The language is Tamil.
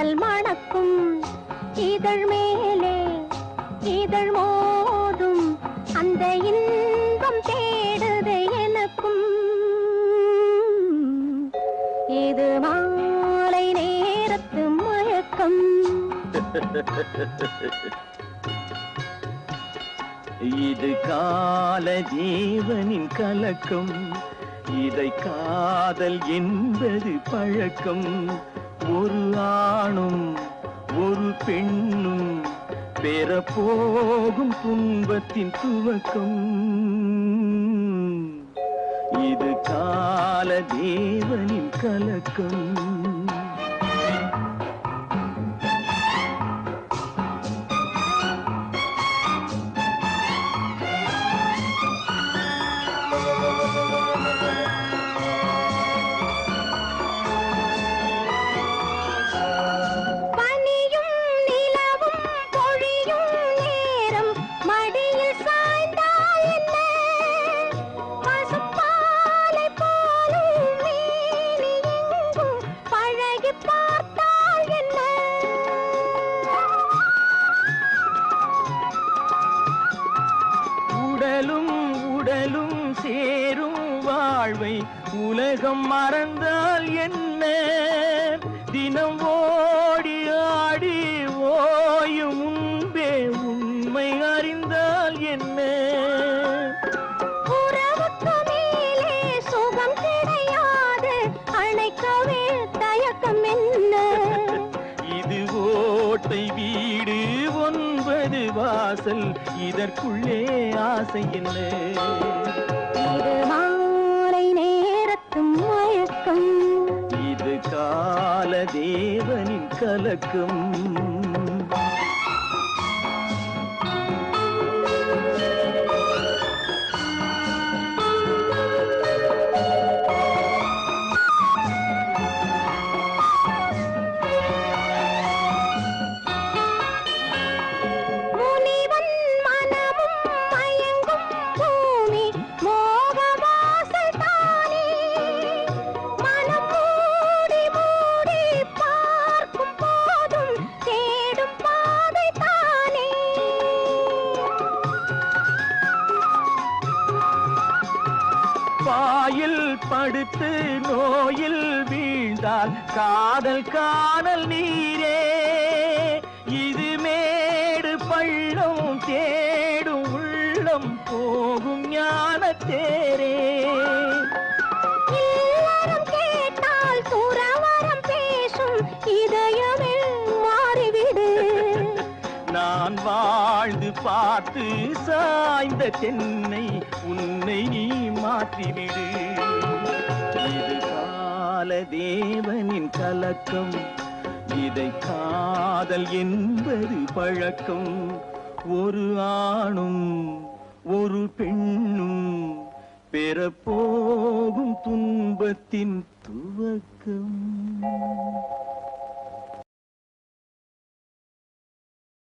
கடல் மணக்கும் இதழ் மேலே இதழ் மோதும் அந்த இன்பம் தேடுது எனக்கும். இது மாலை நேரத்து மயக்கம். இது கால ஜீவனின் கலக்கம் இதை காதல் என்பது பழக்கம். ஒரு ஆணும் ஒரு பெண்ணும் பெறப்போகும் துன்பத்தின் துவக்கம். இது கால தேவனின் கலக்கம். உடலும் சேரும் வாழ்வை. உலகம் மறந்தால் என்ன? தினம் ஓடி ஆடி ஓயும் முன்பே உண்மை அறிந்தால் என்ன? சுகம் கிடையாது. அணைக்கவே தயக்கம் என்ன? இது ஓட்டை ஒன்பது வாசல் இதற்குள்ளே ஆசை என்ன? இது மாலை நேரத்து மயக்கம். இது கால தேவனின் கலக்கம். வாயில் படுத்து நோயில் வீழ்ந்தால் காதல் காணல் நீரே. இது மேடு பள்ளம் தேடும் உள்ளம் போகும் ஞான தேரே நான் வாழ்ந்து பார்த்து சாய்ந்த தென்னை உன்னை நீ மாற்றிவிடு. இது கால தேவனின் கலக்கம் இதை காதல் என்பது பழக்கம். ஒரு ஆணும் ஒரு பெண்ணும் பெறப்போகும் துன்பத்தின் துவக்கம்.